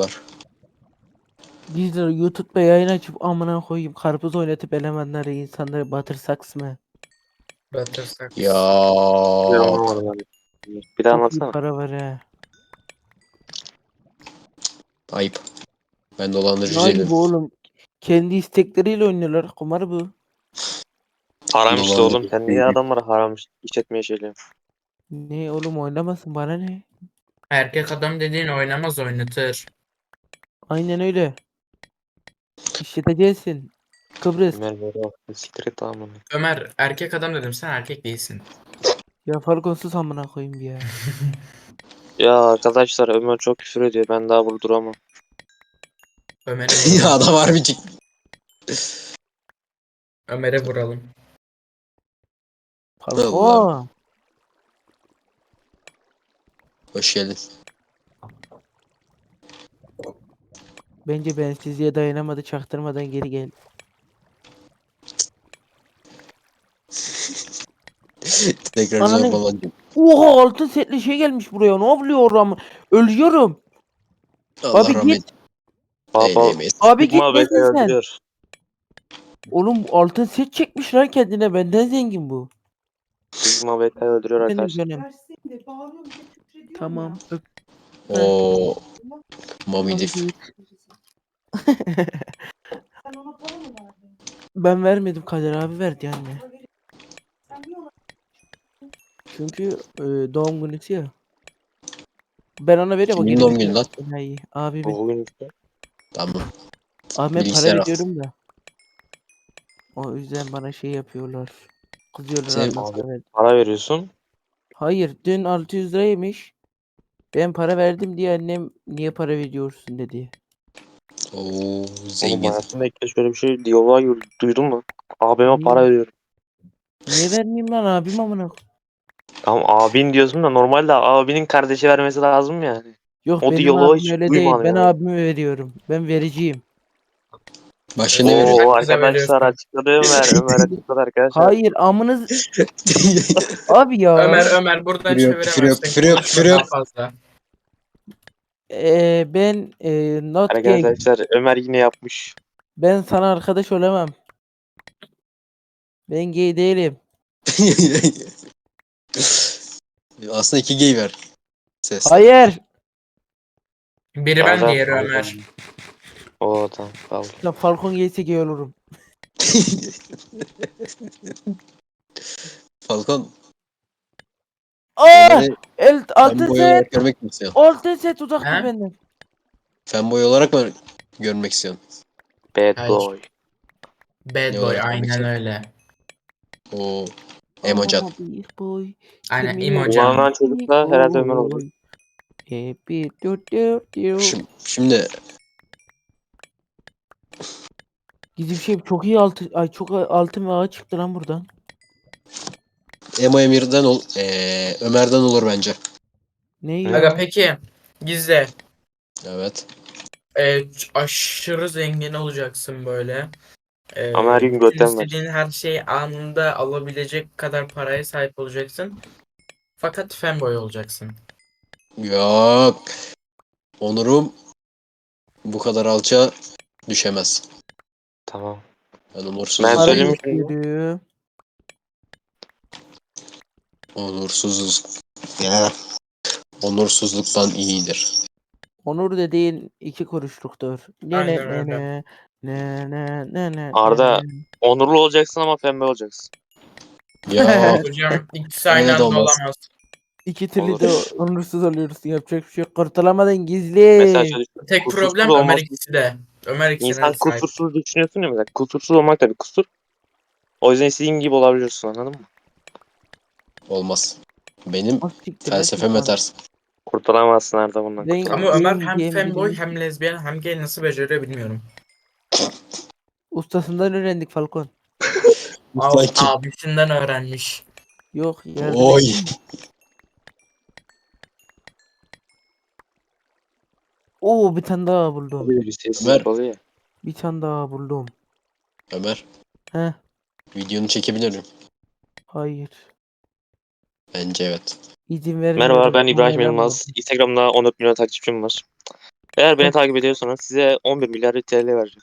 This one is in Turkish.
var. Biz de YouTube'da yayın açıp amına koyayım karpuz oynatıp elemanları insanları batırsaks mı? Batırsak. Ya. Bir daha anlatsana. para var he. ayıp. Ben dolandırıcı değilim. bu oğlum? Kendi istekleriyle oynuyorlar. Kumar bu. Haram işte oğlum. Sen niye adamlara haram işletmeye şeyle? Ne oğlum oynamasın bana ne? Erkek adam dediğin oynamaz oynatır. Aynen öyle. İşleteceksin. Kıbrıs. Ömer böyle yaptı. Siktir et onu. Ömer erkek adam dedim sen erkek değilsin. Ya Falconsuz amına koyayım bir ya. Ya arkadaşlar Ömer çok küfür ediyor. Ben daha burada duramam. Ömer'e ya adam harbi cik. Ömer'e vuralım. Falcon. Hoş geldin. Bence bensizliğe dayanamadı çaktırmadan geri gel. Tekrar Ananı- zorbalandım. Oha altın setli şey gelmiş buraya. Ne oluyor ama? Ölüyorum. Allah Abi rahmet git. Baba eylemesin. Abi git Sigma sen? Oğlum altın set çekmiş lan kendine. Benden zengin bu. Sigma bekle öldürüyor Benim arkadaşlar. canım. Tamam. Öp. Oo. Mamidif. Sen ona para mı verdin? Ben vermedim Kadir abi verdi anne. Sen niye ona Çünkü e, doğum günüsü ya. Ben ona veriyorum. o Kimin geri doğum veriyor. günü lan? Enayi. Abimin. Bugün işte. Tamam. Abi ben bilgisayar para al. veriyorum da. O yüzden bana şey yapıyorlar. Kızıyorlar Sen- almasına ver- para veriyorsun. Hayır dün 600 liraymış. Ben para verdim diye annem niye para veriyorsun dedi. Oo Oğlum zengin. hayatımda ilk kez şöyle bir şey diyaloğa duydun mu? Abime Hmm. para veriyorum. Niye vermeyeyim lan abim amına. koy- Tamam abin diyorsun da normalde abinin kardeşi vermesi lazım yani. Yok O benim diyaloğu abim hiç öyle değil. duymadım Ben yani. abime veriyorum. Ben vericiyim. Başka ne Oo. Bize arkadaşlar açıkladı Ömer. Ömer açıkladı arkadaşlar. Hayır amınız abi ya. Ömer Ömer buradan Küfür yok, küfür yok, küfür yok, küfür yok. daha fazla. Ee, ben e, not gay. Arkadaşlar Ömer yine yapmış. Ben sana arkadaş olamam. Ben gay değilim. Aslında iki gay ver. Ses. Hayır. Biri ben Bazen- diğeri Ömer. Oo tamam kaldı. Ya Falcon gayse gay olurum. Falcon. Aa! Beni El altın fanboy set. olarak görmek mi istiyorsun? Altın set uzak dur He? benden. Fanboy olarak mı görmek istiyorsun? Bad Hayır. boy. Bad Ne boy olarak aynen öyle. O emocan. Boy. Aynen emocan. Ulan çocuk da herhalde Ömer do do. Şimdi, şimdi Gizli bir şey çok iyi altın ay çok altın ve ağa çıktı lan buradan. Emo Emir'den ol, eee, Ömer'den olur bence. Ne ya? Aga peki gizle. Evet. Ee, ç- aşırı zengin olacaksın böyle. Ee, Ama her gün bütün götten istediğin her şeyi anında alabilecek kadar paraya sahip olacaksın. Fakat fanboy olacaksın. Yok. Onurum bu kadar alça düşemez. Tamam. Ben onursuz. Ben Para Onursuzuz. Ya. Onursuzluktan iyidir. Onur dediğin iki kuruşluktur. Ne ne Aynen ne öyle. ne ne ne ne ne Arda. Onurlu olacaksın ama pembe olacaksın. Ya Hocam ikisi aynı Öyle de anda olmaz. olamaz. İki türlü Olur. de onursuz oluyoruz. Yapacak bir şey yok. Kurtulamadın gizli. Mesela şöyle Tek Kusursuz problem Ömer olması- ikisi de. Ömer ikisine insan de sahip. kusursuz düşünüyorsun ya mesela. Kusursuz olmak da bir kusur. O yüzden istediğin gibi olabiliyorsun anladın mı? Olmaz. Benim Ah, siktir, felsefeme lan. ters. Kurtulamazsın Arda bundan. Ben- Ama Ömer hem diyebilirim. fanboy hem lezbiyen hem gay nasıl beceriyor bilmiyorum. Ustasından öğrendik Falcon. Sanki. abisinden öğrenmiş. Yok yardım Oy. Oo bir tane daha buldum. Böyle bir sessizlik Ömer. oluyor ya. Bir tane daha buldum. Ömer. Heh. Videonu çekebilirim. Hayır. Bence evet. İzin. Merhaba ben İbrahim. Yılmaz. Instagram'da 14 milyon takipçim var. Eğer beni takip ediyorsanız size 11 milyar TL vereceğim.